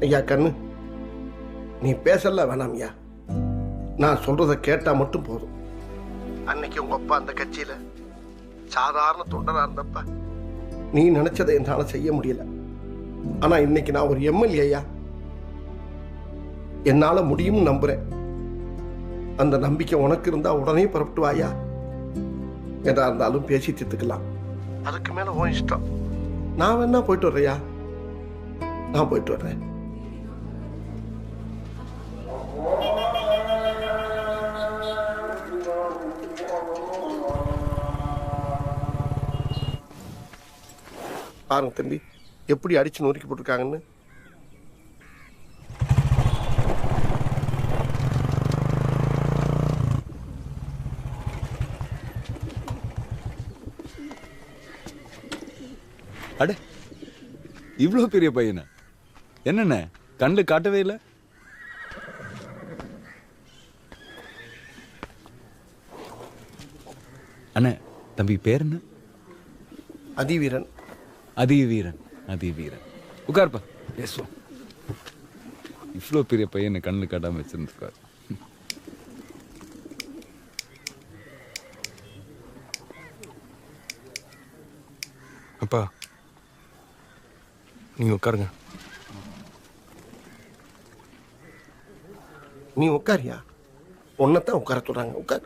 ஐயா கண்ணு நீ பேசல வேணாம் ஐயா நான் சொல்றத கேட்டா மட்டும் போதும். அன்னைக்கு உங்க அப்பா அந்த கட்சியில சாதாரண தொண்டரா இருந்தப்ப நீ நினைச்சதை என்னால செய்ய முடியல. ஆனா இன்னைக்கு நான் ஒரு எம்எல்ஏ ஐயா. என்னால முடியும்னு நம்புறேன். அந்த நம்பிக்கை உனக்கு இருந்தா உடனே புறப்பட்டு வாயா எதா இருந்தாலும் பேசி தீர்த்துக்கலாம். அதுக்கு மேல உன் இஷ்டம். நான் வேணா போயிட்டு வர்றையா நான் போயிட்டு வர்றேன். பாருங்க தம்பி. எப்படி அடிச்சு நொறுக்கி போட்டிருக்காங்கன்னு. அட இவ்வளோ பெரிய பையனா? என்னண்ணே கண்ணில் காட்டவே இல்லை? அண்ணே தம்பி பேர் என்ன? அதிவீரன். அதி வீரன் அதி வீரன் உட்கார்ப்பா பேசுவோம் இவ்வளோ பெரிய பையனை கண்ணில் காட்டாமல் வச்சிருந்துருக்காரு. அப்பா நீங்க உட்காருங்க. நீ உட்காரியா? உன்னைத்தான் உட்கார சொல்றாங்க. உட்கார்.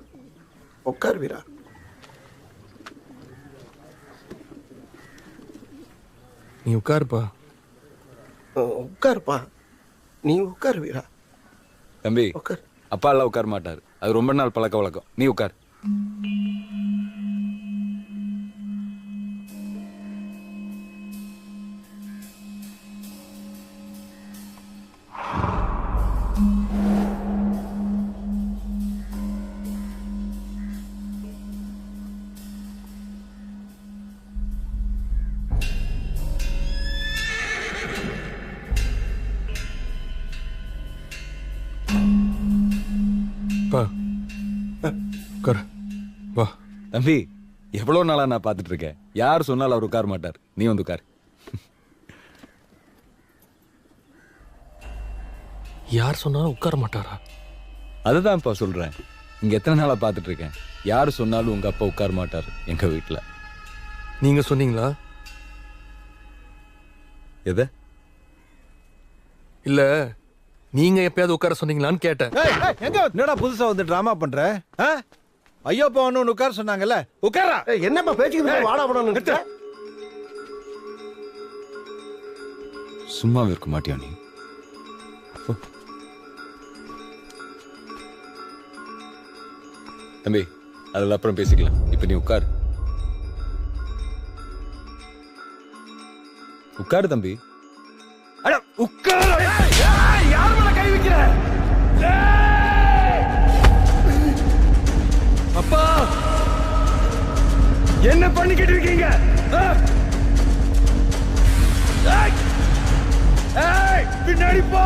உட்கார் வீரா. நீ உட்காருப்பா. உட்காருப்பா. நீ உட்கார் வீரா தம்பி உட்கார். அப்பா எல்லாம் உட்கார மாட்டார். அது ரொம்ப நாள் பழக்க வழக்கம். நீ உட்கார். உட்காரு. வா. தம்பி எவ்வளோ நாளா நான் பார்த்துட்டு இருக்கேன் யார் சொன்னாலும் அவர் உட்கார மாட்டார். நீ வந்து உட்கார். யார் சொன்னாலும் உட்கார மாட்டாரா? அதுதான் இப்போ சொல்கிறேன் இங்கே எத்தனை நாளாக பார்த்துட்டு இருக்கேன் யார் சொன்னாலும் உங்கள் அப்பா உட்கார மாட்டார் எங்கள் வீட்டில் நீங்க சொன்னீங்களா? எதை? இல்ல நீங்க எப்பயாவது உட்கார சொன்னீங்களான்னு கேட்டேன். எங்க என்னடா புதுசா வந்து டிராமா பண்ற? ஐயோ ஒன்னு உட்கார சொன்னாங்கல்ல. உட்காரா? ஏய், என்னப்பா பேச்சுக்கு வாடா வாடா சும்மா இருக்க மாட்டியா நீ. தம்பி அதில் அப்புறம் பேசிக்கலாம். இப்போ நீ உட்கார். உட்காரு தம்பி. அட உட்கார? பண்ணிக்கிட்டு இருக்கீங்க. பின்னாடி போ.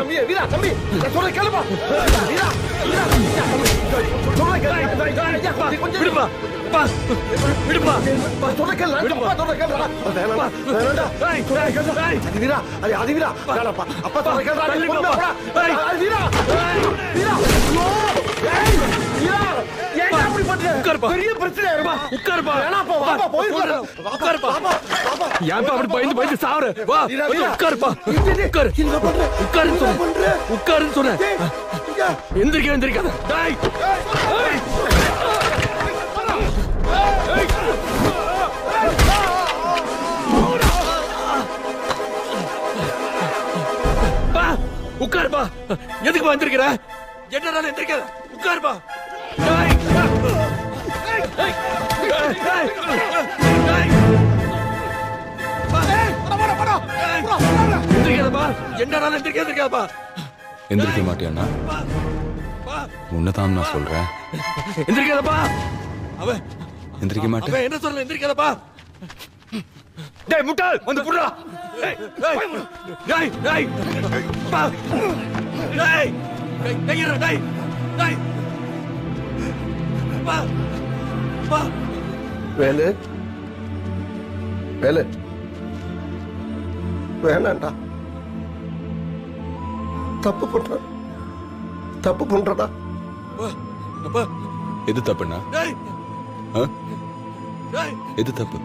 தம்பி வீரா தம்பி நான் சொல்றேன் கேளுப்பா வீரா வீரா தம்பி, சொல்றேன் கேளு. ஐயா, கொஞ்சம் கொஞ்சம் விடுப்பா பா விடுப்பா அப்பா, சொல்றேன் கேளு. அப்பா, சொல்றேன் கேளுடா. வேணாம்டா, வேணாம்டா. ஏய், சொல்றேன் கேளு. ஏய். அது வீரா, அது அது வீரா. வேணாம்ப்பா. அப்பா சொல்றேன் கேளுடா. வீரா. வீரா. ஐயோ. வீரா. ஏன்டா பெரிய பிரச்சனை உட்காருப்பா வாப்பா, உட்காருப்பா. ஏன்பா அப்படி பயந்து பயந்து வா உட்காருப்பா உட்காரு என்ன பண்ற? உட்காருன்னு என்ன உட்காருன்னு எந்திரிக்க எந்திரிக்காத பா உட்காருப்பா எதுக்கு வந்திருக்கிற என்னடா எந்திரிக்காத உட்காருப்பா எந்திரிக்க மாட்டியாண்ணா பா, பா உன்னதான் நான் சொல்றேன் எந்திரிக்காதப்பா அவன் எந்திரிக்க மாட்டேன் என்ன சொல்ல எந்திரிக்காதப்பா டேய் முட்டாள் வந்து புடுடா டேய் டேய் டேய் டேய் வேலு. வேலு. வேணாண்டா. தப்பு பண்ற. தப்பு பண்றடா. எது தப்புண்ணா? எது தப்பு?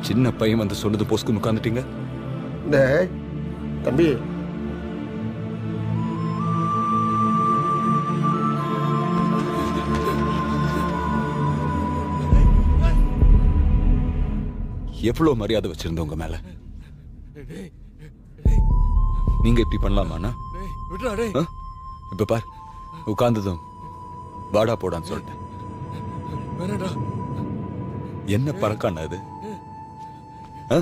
சின்ன பையன் வந்து சொன்னது போஸ்க்கு உட்காந்துட்டீங்க தம்பி. எவ்வளவு மரியாதை வச்சிருந்த உங்க மேல? நீங்க இப்படி பண்ணலாமாண்ணா? இப்ப பார் உட்கார்ந்ததும் வாடா போடான்னு சொல்லிட்டேன். என்ன பழக்கம்ண்ணா இது? ஆ?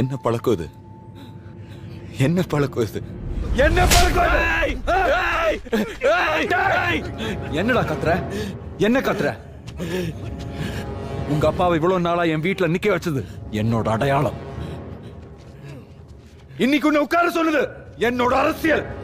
என்ன பழக்கம் இது? என்ன பழக்கம் இது? என்ன பழக்கம்? என்னடா கத்துற? என்ன கத்துற? உங்க அப்பாவை இவ்வளவு நாளா என் வீட்டுல நிக்க வச்சது? என்னோட அடையாளம். இன்னைக்கு உன்னை உட்கார சொல்லுது. என்னோட அரசியல்.